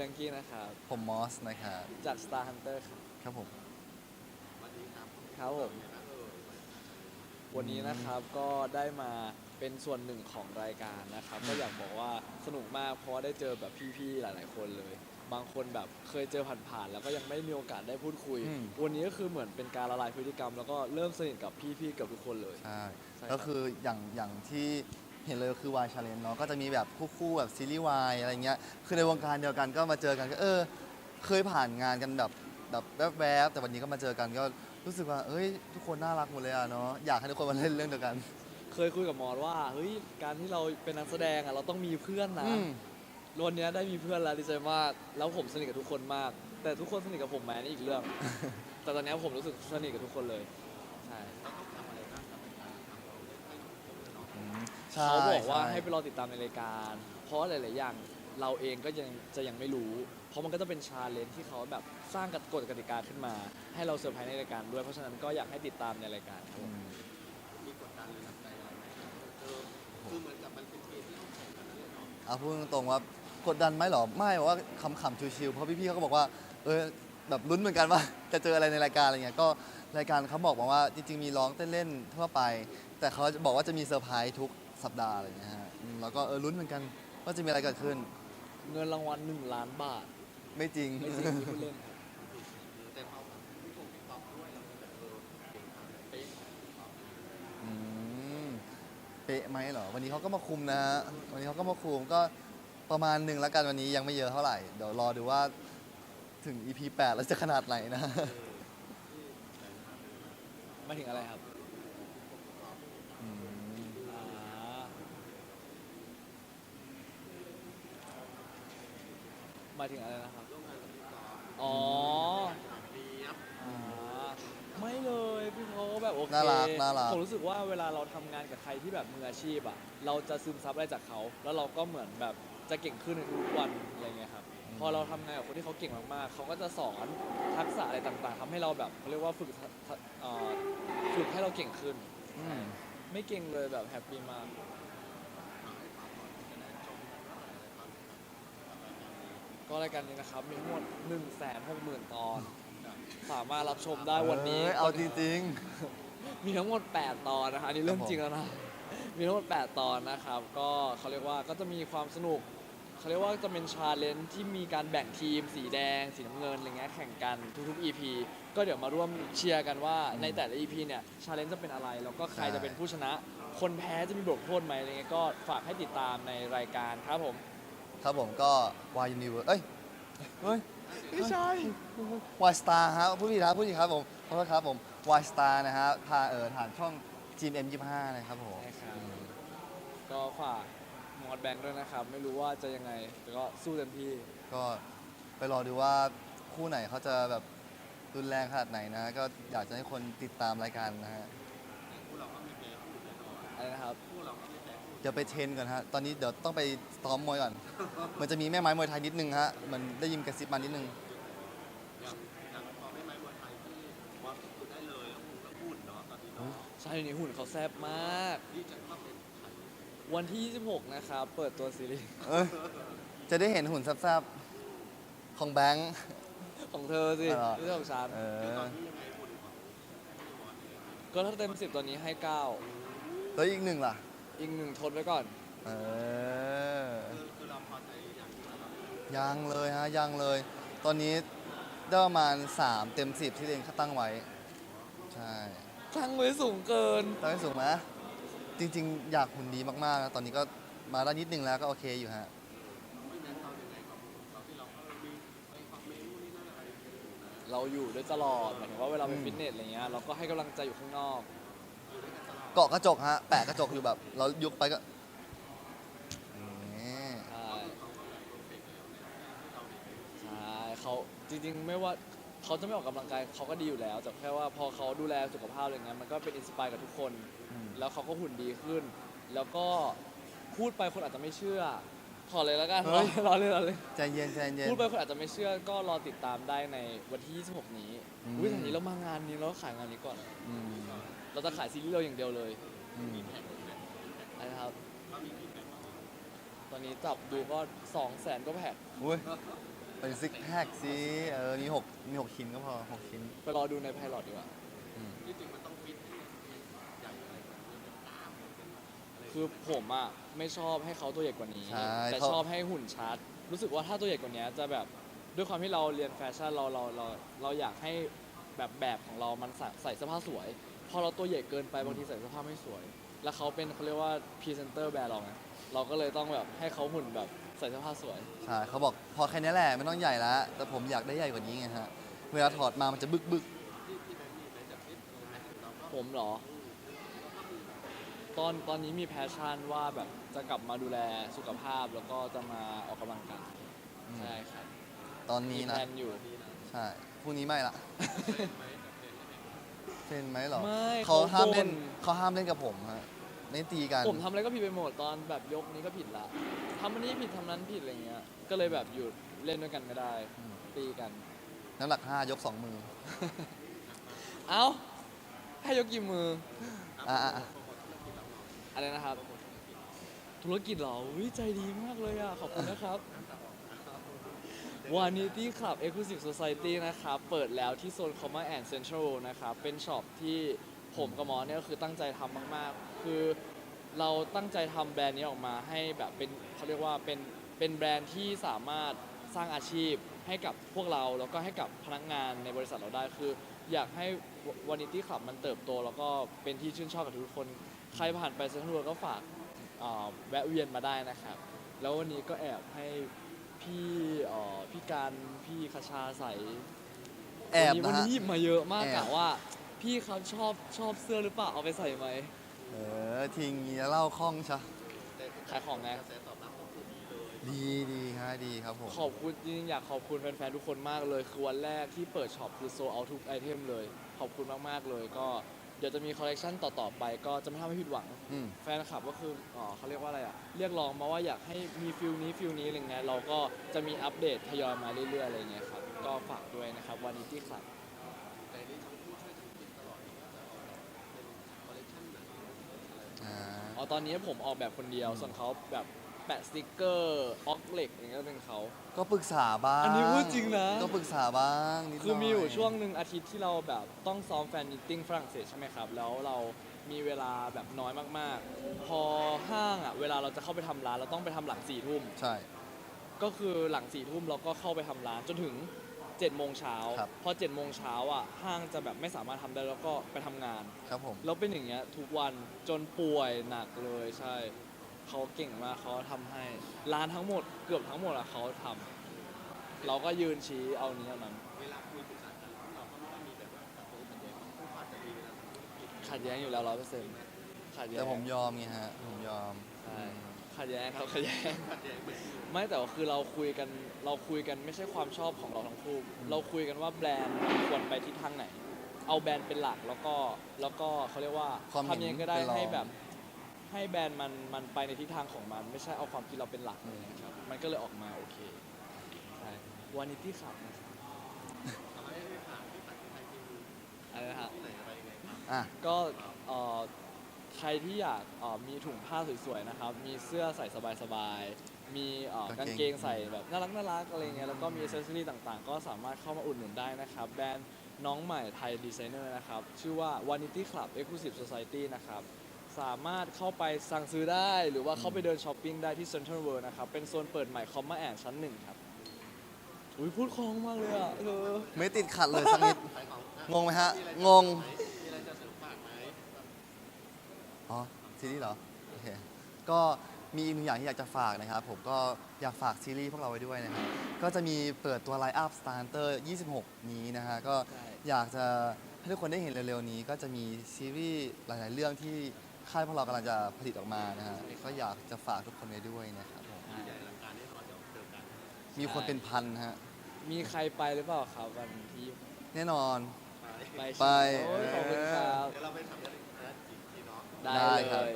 บงกี้นะครับ ผมมอสนะครับ จาก Star Hunter ครับครับผม ครับผมวันนี้นะครับก็ได้มาเป็นส่วนหนึ่งของรายการนะครับ ก็อยากบอกว่าสนุกมากเพราะว่าได้เจอแบบพี่ๆหลาย ๆ คนเลย บางคนแบบเคยเจอผ่านๆแล้วก็ยังไม่มีโอกาสได้พูดคุย อืม วันนี้ก็คือเหมือนเป็นการละลายพฤติกรรม แล้วก็เริ่มสนิทกับพี่ๆกับทุกคนเลย ใช่ใช่ครับ ก็คืออย่างอย่างที่ เห็นเลยก็คือวายชาเลนเนาะก็จะมีแบบคู่ๆแบบซีรีส์วายอะไรเงี้ยคือในวงการเดียวกันก็มาเจอกันก็เออ เคยผ่านงานกันแบบแบบแวบๆแต่วันนี้ก็มาเจอกันก็รู้สึกว่าเอ้ยทุกคนน่ารักหมดเลยอะเนาะอยากให้ทุกคนมาเล่นเรื่องเดียวกัน เคยคุยกับมอสว่าเฮ้ยการที่เราเป็นนักแสดงอะเราต้องมีเพื่อนนะอืมวันนี้ได้มีเพื่อนแล้วดีใจมากแล้วผมสนิทกับทุกคนมาก แต่ทุกคนสนิทกับผมไหมนี่อีกเรื่อง แต่ตอนนี้ผมรู้สึกสนิทกับทุกคนเลยใช่อืม ใช่เขาบอกว่าช่ ให้ไปรอติดตามในรายการ เพราะหลาย ๆ อย่างเราเองก็ยังจะยังไม่รู้ เพราะมันก็จะเป็นชาเลนจ์ที่เขาแบบสร้างกฎกติกาขึ้นมา ให้เราเซอร์ไพรส์ในรายการด้วย เพราะฉะนั้นก็อยากให้ติดตามในรายการครับอืมมีกดดันหรือหนักใจอะไรไหมเออคือเหมือนกับมันเป็นเกมที่ต้องแข่งกันนั่นแหละเนาะเอาพูดตรงๆว่ากดดันไหมเหรอไม่ว่าคำขำๆชิวๆเพราะพี่ๆเขาก็บอกว่าเออแบบลุ้นเหมือนกันว่า จะเจออะไรในรายการอะไรเงี้ยก็รายการเขาบอกมาว่าจริงๆมีร้องเต้นเล่นทั่วไป แต่เขาจะบอกว่าจะมีเซอร์ไพรส์ทุก สัปดาห์อะไรเงี้ยฮะอืมแล้วก็เออลุ้นเหมือนกันว่าจะมีอะไรเกิดขึ้น เงินรางวัลหนึ่งล้านบาท ไม่จริง ไม่จริงที่พูดเล่นครับแต่พอพี่ผมพี่ป๊อปด้วยเราแบบเออเก่งมากเป๊ะอืมเป๊ะไหมเหรอ วันนี้เขาก็มาคุมนะฮะวันนี้เขาก็มาคุมก็ประมาณหนึ่งแล้วกันวันนี้ยังไม่เยอะเท่าไหร่ เดี๋ยวรอดูว่าถึง EP 8 แล้วจะขนาดไหนนะไม่ถึงอะไรครับ อืม อ่า หมายถึงอะไรนะครับร่วมงานกับพี่ป๊อปอ๋อเนียบอ่าไม่เลยพี่เขาก็แบบโอเคน่ารักน่ารัก ผมรู้สึกว่าเวลาเราทำงานกับใครที่แบบมืออาชีพอะ เราจะซึมซับอะไรจากเขา แล้วเราก็เหมือนแบบจะเก่งขึ้นในทุกวันอะไรเงี้ยครับ พอเราทำงานกับคนที่เขาเก่งมากๆ เขาก็จะสอนทักษะอะไรต่างๆทำให้เราแบบเขาเรียกว่าฝึกทักทักเอ่อฝึกให้เราเก่งขึ้น อืม ไม่เก่งเลยแบบแฮปปี้มาก ก็รายการนี้นะครับมีทั้งหมด1นึ่งแสนหกหมื่นตอน สามารถรับชมได้วันนี้ เอ้ยเอาจริง มีทั้งหมด 8 ตอนนะคะอันนี่เรื่องจริงแล้วนะ มีทั้งหมด 8 ตอนนะครับ ก็เขาเรียกว่าก็จะมีความสนุก เขาเรียกว่าจะเป็นชาเลนจ์ที่มีการแบ่งทีม สีแดง สีน้ำเงินอะไรเงี้ยแข่งกันทุกๆ EP ก็เดี๋ยวมาร่วมเชียร์กันว่าในแต่ละ EP เนี่ยชาเลนจ์จะเป็นอะไร แล้วก็ใครจะเป็นผู้ชนะ คนแพ้จะมีบทลงโทษไหมอะไรเงี้ยก็ฝากให้ติดตามในรายการครับผมๆ ครับผมก็วายนิวเอ้ยเฮ้ยไม่ใช่วายสตาร์ฮะผู้ผิดครับผู้ผิดครับผมขอโทษครับผมวายสตาร์นะฮะผ่านเออผ่านช่อง GMM25 นะครับผมใช่ครับก็ฝากมอดแบงค์ด้วยนะครับ ไม่รู้ว่าจะยังไง แต่ก็สู้เต็มที่ ก็ไปรอดูว่าคู่ไหนเขาจะแบบรุนแรงขนาดไหนนะ ก็อยากจะให้คนติดตามรายการนะฮะคู่เราก็ไม่แพ้คู่แน่นอนอะไรนะครับ คู่เราก็ไม่แพ้คู่ เดี๋ยวไปเทรนก่อนฮะ ตอนนี้เดี๋ยวต้องไปซ้อมมวยก่อน มันจะมีแม่ไม้มวยไทยนิดนึงฮะ มันได้ยินกระซิบมานิดนึง อย่างอย่างพอไม่ไม้มวยไทยที่ว่าคือได้เลยแล้วหุ่นแล้วหุ่นเนาะตอนนี้เนาะใช่นี่หุ่นเขาแซ่บมากนี่จะเข้าเป็นไทยวันที่ 26 นะครับ เปิดตัวซีรีส์ เอ้ย จะได้เห็นหุ่นแซ่บๆของแบงค์ ของเธอสิอ๋อ ไม่ใช่ของฉันเอคืออตอนนี้ยังไงหุ่นของพี่มอสเนี่ยก็ถ้าเต็ม 10 ตอนนี้ให้แล้วอีกหนึ่งล่ะ9 อีกหนึ่งทนไว้ก่อน เออคือคือเราพอใจอย่างที่เรายังเลยฮะยังเลย ตอนนี้ได้ประมาณ 3 เต็ม 10 ที่ตัวเองตั้งไว้ ใช่ตั้งไว้สูงเกิน ตั้งไว้สูงไหมจริง ๆ อยากหุ่นดีมากๆนะตอนนี้ก็มาได้นิดนึงแล้วก็โอเคอยู่ฮะไม่แนะนำยังไงกับเราที่เราก็มีไปฟังเมนูนี่นั่นอะไรอย่างเงี้ยนะเราอยู่ด้วยตลอดหมายถึงว่าเวลาไปอืมฟิตเนสอะไรเงี้ยเราก็ให้กำลังใจอยู่ข้างนอก เกาะกระจกฮะแปะกระจกอยู่แบบ เรายุกไปก็นี่ใช่ใช่เขาจริงๆไม่ว่าเขาจะไม่ออกกำลังกายเขาก็ดีอยู่แล้ว แต่แค่ว่าพอเขาดูแลสุขภาพอะไรเงี้ยมันก็เป็นอินสปายกับทุกคน อืมแล้วเขาก็หุ่นดีขึ้น แล้วก็พูดไปคนอาจจะไม่เชื่อ ถอดเลยแล้วกันเฮ้ยรอเลยรอเลย ใจเย็นใจเย็น พูดไปคนอาจจะไม่เชื่อก็รอติดตามได้ในวันที่ 26 นี้ อืม อุ้ยทีนี้เรามางานนี้เราก็ขายงานนี้ก่อน อืม เราจะขายซีรีส์เราอย่างเดียวเลยอืมอะไรนะครับตอนนี้จับดูก็2 0 0แสนก็แพ็คอุ้ยเป็นซิกแพคสิเออมีหกมีหกชิ้นก็พอหกชิ้นไปรอดูในไพลอตดีกว่าที่จริงมันต้องฟิตให้ใหญ่อะไรแบบนี้เป็นกล้ามเป็นอะไรคือผมอะไม่ชอบให้เขาตัวใหญ่กว่านี้ใช่แต่เขาชอบให้หุ่นชัด รู้สึกว่าถ้าตัวใหญ่กว่านี้จะแบบด้วยความที่เราเรียนแฟชั่นเราเราเราเราอยากให้แบบแบบของเรามันใส่ใส่เสื้อผ้าสวย พอเราตัวใหญ่เกินไปบางทีใส่เสื้อผ้าไม่สวย แล้วเขาเป็นเขาเรียกว่าพรีเซนเตอร์แบรนด์เราไงเราก็เลยต้องแบบให้เขาหุ่นแบบใส่เสื้อผ้าสวย ใช่เขาบอกพอแค่นี้แหละไม่ต้องใหญ่แล้วแต่ผมอยากได้ใหญ่กว่านี้ไงฮะเวลาถอดมามันจะบึกบึกผมเหรอ ตอนตอนนี้มีแพชชั่นว่าแบบจะกลับมาดูแลสุขภาพแล้วก็จะมาออกกำลังกายอืมใช่ครับตอนมีนี้แพนะลนอยู่ ใช่พรุ่งนี้ไม่ละ เทรนไหมเหรอไม่เขาห้ามเล่นบ่ เขาห้ามเล่นกับผมฮะไม่ตีกัน ผมทำอะไรก็ผิดไปหมดตอนแบบยกนี้ก็ผิดละทำอันนี้ผิดทำนั้นผิดอะไรเงี้ย ก็เลยแบบหยุดเล่นด้วยกันไม่ได้อืม ตีกัน น้ำหนักห้ายกสองมือเอ้าให้ยกกี่มืออะอะอะอะไรนะครับ ธุรกิจเหรอวิใจดีมากเลยอะขอบคุณนะครับ วานิตี้คลับ Exclusive Society นะครับ เปิดแล้วที่โซน Comma and Central นะครับ เป็นช็อปที่ผมกับหมอเนี่ยก็คือตั้งใจทำมาก ๆ คือเราตั้งใจทำแบรนด์นี้ออกมาให้แบบเป็นเขาเรียกว่าเป็นเป็นแบรนด์ที่สามารถสร้างอาชีพให้กับพวกเราแล้วก็ให้กับพนักงานในบริษัทเราได้คือ อยากให้วานิตี้คลับมันเติบโต แล้วก็เป็นที่ชื่นชอบกับทุกคน ใครผ่านไปเซ็นทรัลเวิลด์ก็ฝากแวะเวียนมาได้นะครับ แล้ววันนี้ก็แอบให้ พี่เอ่อพี่การพี่คชาใส่แอบวันะนฮะนี้หยิบมาเยอะมากแอบ กะว่า พี่เขาชอบชอบเสื้อหรือเปล่าเอาไปใส่ไหมเออทิ้งเงี้ยเล่าคล่องชะขายของไงกระแสตอบรับของผู้ดีเลยดีดีฮะดีครับผม ขอบคุณจริงๆอยากขอบคุณแฟนๆทุกคนมากเลยคือวันแรกที่เปิดช็อปคือโซเอาทุกไอเทมเลย ขอบคุณมากๆเลยก็ เดี๋ยวจะมีคอลเลกชันต่อๆไป ก็จะไม่ทำให้ผิดหวัง อืม แฟนคลับก็คืออ๋อเขาเรียกว่าอะไรอะเรียกร้องมาว่าอยากให้มีฟิลนี้ฟิลนี้อะไรเงี้ยเราก็จะมีอัปเดตทยอยมาเรื่อยๆอะไรเงี้ยครับ ก็ฝากด้วยนะครับวานิตี้คลับแต่นี่ทั้งคู่ช่วยกันคิดตลอดว่าจะออกแบบเป็นคอลเลคชันไหนอะไรอ่า อ๋อตอนนี้ผมออกแบบคนเดียว ส่วนเขาแบบ แปะสติกเกอร์ออกเหล็กอย่างเงี้ยก็เป็นเขา ก็ปรึกษาบ้างอันนี้พูดจริงนะ ก็ปรึกษาบ้างนิดหน่อยคือมีอยู่ช่วงหนึ่งอาทิตย์ที่เราแบบต้องซ้อมแฟนมิทติ้งฝรั่งเศสใช่ไหมครับ แล้วเรามีเวลาแบบน้อยมากๆ พอห้างอะเวลาเราจะเข้าไปทำร้านเราต้องไปทำหลังสี่ทุ่ม ใช่ ก็คือหลังสี่ทุ่มเราก็เข้าไปทำร้านจนถึง7จ็ดโมงเช้าครับ พอ7จ็ดโมงเช้าอะห้างจะแบบไม่สามารถทำได้แล้วก็ไปทำงาน ครับผม แล้วเป็นอย่างเงี้ยทุกวันจนป่วยหนักเลยใช่ เขาเก่งมากเขาทำให้ร้านทั้งหมดเกือบทั้งหมดอะเขาทำเราก็ยืนชี้เอานี้เอานั้นเวลาคุยปรึกษากันเราก็ไม่ได้มีแบบว่าตัดตัวขัดแย้งคู่อาจจะมีเวลาทำธุรกิจขัดแย้งอยู่แล้วร้อยเปอร์เซ็นต์ขัดแย้ง แต่ผมยอมไงฮะ ผมยอมใช่ขัดแย้งครับขัดแย้งขัดแย้งเหมือนกันไม่แต่ว่าคือเราคุยกันเราคุยกันไม่ใช่ความชอบของเราทั้งคู่เราคุยกันว่าแบรนด์มันควรไปทิศทางไหน เอาแบรนด์เป็นหลักแล้วก็แล้วก็เขาเรียกว่าความเห็นทำยังไงก็ได้เป็นรอง ให้แบบ ให้แบรนด์มันมันไปในทิศทางของมัน ไม่ใช่เอาความคิดเราเป็นหลักเลยนะครับมันก็เลยออกมาโอเคใช่วานิตี้ขับนะครับเอาให้ให้ผ่านที่ตัดสินใจที่อะไรนะฮะที่ไหนอะไรยังไงครับ อะ ก็เอ่อใครที่อยากเอ่อมีถุงผ้าสวยๆนะครับ มีเสื้อใส่สบายๆ มีเอ่อกากางงเกเกงงใส่แบบน่ารักน่ารักอะไรเงี้ย แล้วก็มีอ c เซสซอรี่ต่างๆ ก็สามารถเข้ามาอุดหนุนได้นะครับ แบรนด์น้องใหม่ไทยดีไซเนอร์นะครับ ชื่อว่า Vanity Club Exclusive Society นะครับ สามารถเข้าไปสั่งซื้อได้ หรือว่าเข้าไปเดินช้อปปิ้งได้ที่ Central World นะครับ เป็นโซนเปิดใหม่คอมมาแอนชั้นหนึ่งครับ อุ้ยพูดคล่องมากเลยอะเออไม่ติดขัดเลยสักนิด งงไหมฮะ งงอ๋อซีรีส์เหรอโอเคก็มีอีกหนึ่งอย่างที่อยากจะฝากนะครับ ผมก็อยากฝากซีรีส์พวกเราไว้ด้วยนะครับ ก็จะมีเปิดตัวไลน์อัพ Star Hunter 26 นี้นะฮะ ก็อยากจะให้ทุกคนได้เห็นเร็วๆนี้ ก็จะมีซีรีส์หลายๆเรื่องที่ ค่ายพวกเรากำลังจะผลิตออกมานะฮะก็อยากจะฝากทุกคนไว้ด้วยนะครับใหญ่อลังการแน่นอนเดี๋ยวเจอกันมีคนเป็นพันฮะมีใครไปหรือเปล่าครับวันที่แน่นอน ไปไปไปใช่ไหมโอ้ยขอบคุณครับ เดี๋ยวเราไปทำกันอีกทีเนาะ ได้ได้เลครับย